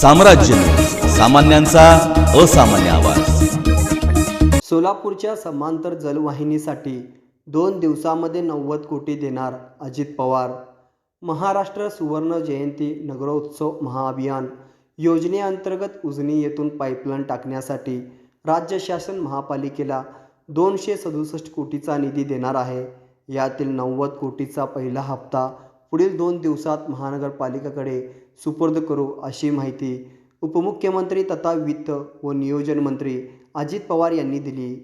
साम्राज्य. सामान्यांचा असामान्य आवाज. सोलापूरच्या समांतर जलवाहिनीसाठी दोन दिवसामध्ये नव्वद कोटी देणार अजित पवार. महाराष्ट्र सुवर्ण जयंती नगरोत्सव महाअभियान योजनेअंतर्गत उजनी येथून पाईपलाईन टाकण्यासाठी राज्य शासन महापालिकेला दोनशे सदुसष्ट कोटीचा निधी देणार आहे. यातील नव्वद कोटीचा पहिला हप्ता पुढील दोन दिवसात महानगरपालिकेकडे सुपूर्द करू अशी माहिती उपमुख्यमंत्री तथा वित्त व नियोजन मंत्री अजित पवार यांनी दिली.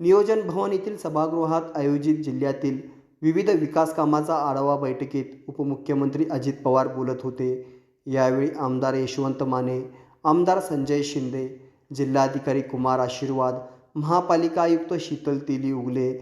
नियोजन भवन येथील सभागृहात आयोजित जिल्ह्यातील विविध विकास कामाचा आढावा बैठकीत उपमुख्यमंत्री अजित पवार बोलत होते. यावेळी आमदार यशवंत माने आमदार संजय शिंदे जिल्हाधिकारी कुमार आशीर्वाद महापालिका आयुक्त शीतल तेली उगले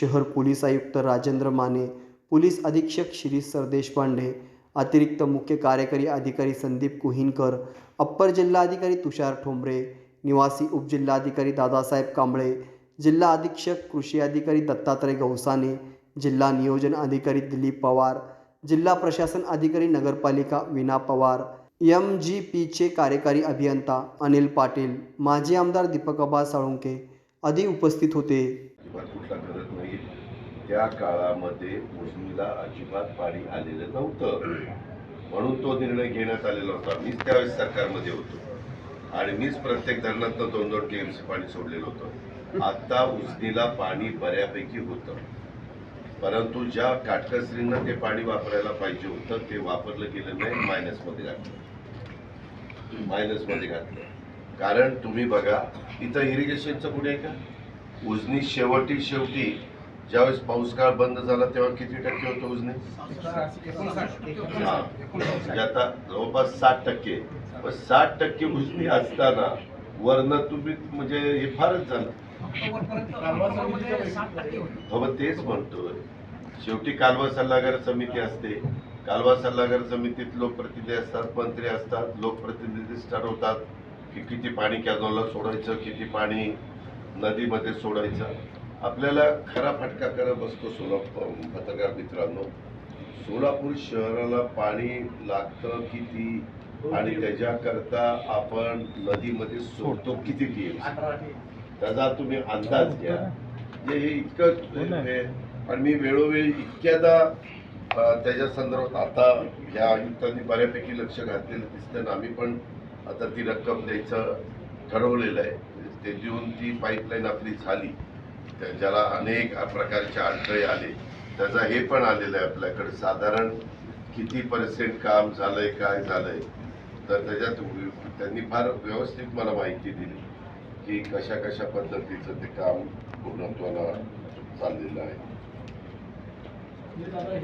शहर पोलीस आयुक्त राजेंद्र माने पोलीस अधीक्षक श्री सरदेशपांडे अतिरिक्त मुख्य कार्यकारी अधिकारी संदीप कुहिनकर अप्पर जिल्हाधिकारी तुषार ठोंबरे निवासी उपजिल्हाधिकारी दादासाहेब कांबळे जिल्हा अधीक्षक कृषी अधिकारी दत्तात्रय गौसाने जिल्हा नियोजन अधिकारी दिलीप पवार जिल्हा प्रशासन अधिकारी नगरपालिका विना पवार एम जी पीचे कार्यकारी अभियंता अनिल पाटील माजी आमदार दीपकबा साळुंके आदी उपस्थित होते अजिबात कुठला करत नाही त्या काळामध्ये उजनीला अजिबात पाणी आलेलं नव्हतं. म्हणून तो निर्णय घेण्यात आलेला होता. मीच त्यावेळेस सरकारमध्ये होतो. आणि मीच प्रत्येक धरणातनं दोन दोन टीएमसी पाणी सोडलेलं होतं. आता उजनीला पाणी बऱ्यापैकी होतं. परंतु ज्या काटकसरीनं ते पाणी वापरायला पाहिजे होतं ते वापरलं गेलं नाही मायनसमध्ये घातलं. मायनसमध्ये घातलं. कारण तुम्ही बघा इथं इरिगेशनचं कुठे आहे का? उजनी शेवटी शेवटी ज्यावेळेस पाऊस काळ बंद झाला तेव्हा किती टक्के होतं उजने? म्हणजे आता जवळपास साठ टक्के. पण साठ टक्के उजनी असताना वरनं तुम्ही म्हणजे हे फारच झालं. हो तेच म्हणतोय शेवटी कालवा सल्लागार समिती असते. कालवा सल्लागार समितीत लोकप्रतिनिधी असतात मंत्री असतात लोकप्रतिनिधी ठरवतात की किती पाणी कॅनॉलला सोडायचं किती पाणी नदीमध्ये सोडायचं. आपल्याला खरा फटका करत बसतो सोलापूर पत्रकार मित्रांनो. सोलापूर शहराला पाणी लागतं किती? आणि त्याच्याकरता आपण नदीमध्ये सोडतो किती टीएमसी त्याचा तुम्ही अंदाज घ्या. म्हणजे हे इतकं हे आणि मी वेळोवेळी इतक्यादा त्याच्या संदर्भात आता या आयुक्तांनी बऱ्यापैकी लक्ष घातलेलं दिसतं ना आम्ही पण आता ती रक्कम द्यायचं ठरवलेलं आहे. ते देऊन ती पाईपलाईन आपली झाली. ज्याला अनेक प्रकारचे अडथळे आले त्याचा हे पण आलेलं आहे आपल्याकडे. साधारण किती पर्सेंट काम झालंय काय झालंय? तर त्याच्यात त्यांनी फार व्यवस्थित मला माहिती दिली की कशा कशा पद्धतीचं ते काम पूर्णत्वाला चाललेलं आहे. म्हणजे